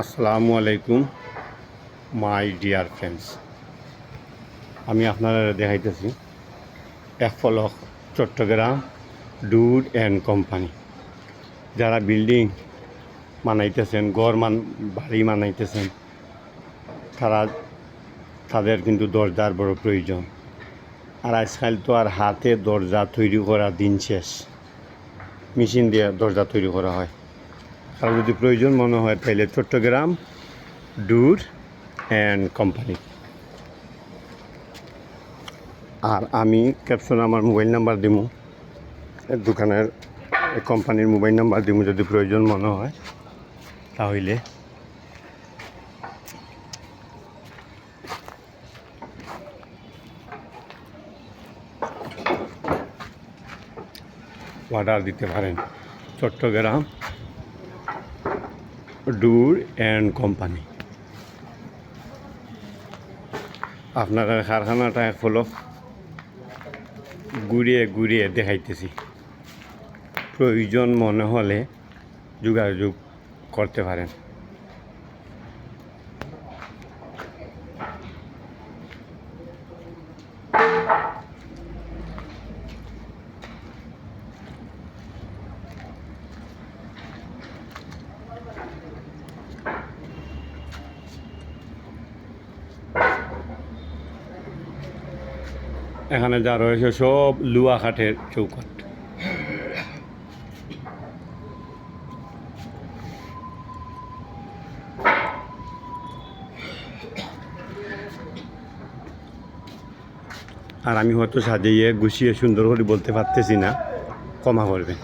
আসসালামু আলাইকুম, my dear friends. আমি আপনারা দেখাইতেছি এক ফলক চট্টগ্রাম ডুড অ্যান্ড কোম্পানি। যারা বিল্ডিং বানাইতেছেন গড় মান, বাড়ি বানাইতেছেন, তারা, তাদের কিন্তু দরজার বড় প্রয়োজন। আর আজকাল তো আর হাতে দরজা তৈরি করা দিন শেষ। মেশিন দিয়ে দরজা তৈরি করা হয়। আর যদি প্রয়োজন মনে হয় তাহলে চট্টগ্রাম, ডুর অ্যান্ড কোম্পানি। আর আমি ক্যাপশন আমার মোবাইল নাম্বার দিব দোকানের কোম্পানির মোবাইল নাম্বার দিব যদি প্রয়োজন মনে হয়, তাহলে। অর্ডার দিতে পারেন। চট্টগ্রাম ডুর অ্যান্ড কোম্পানি। আপনার কারখানাটা হলো ঘুরিয়ে ঘুরিয়ে দেখাইতেছি। প্রয়োজন মনে হলে যোগাযোগ করতে পারেন। এখানে যা রয়েছে সব লুয়া কাঠের চৌকাট আর আমি হয়তো সাজিয়ে গুছিয়ে সুন্দর করে বলতে পারতেছি না, ক্ষমা করবেন।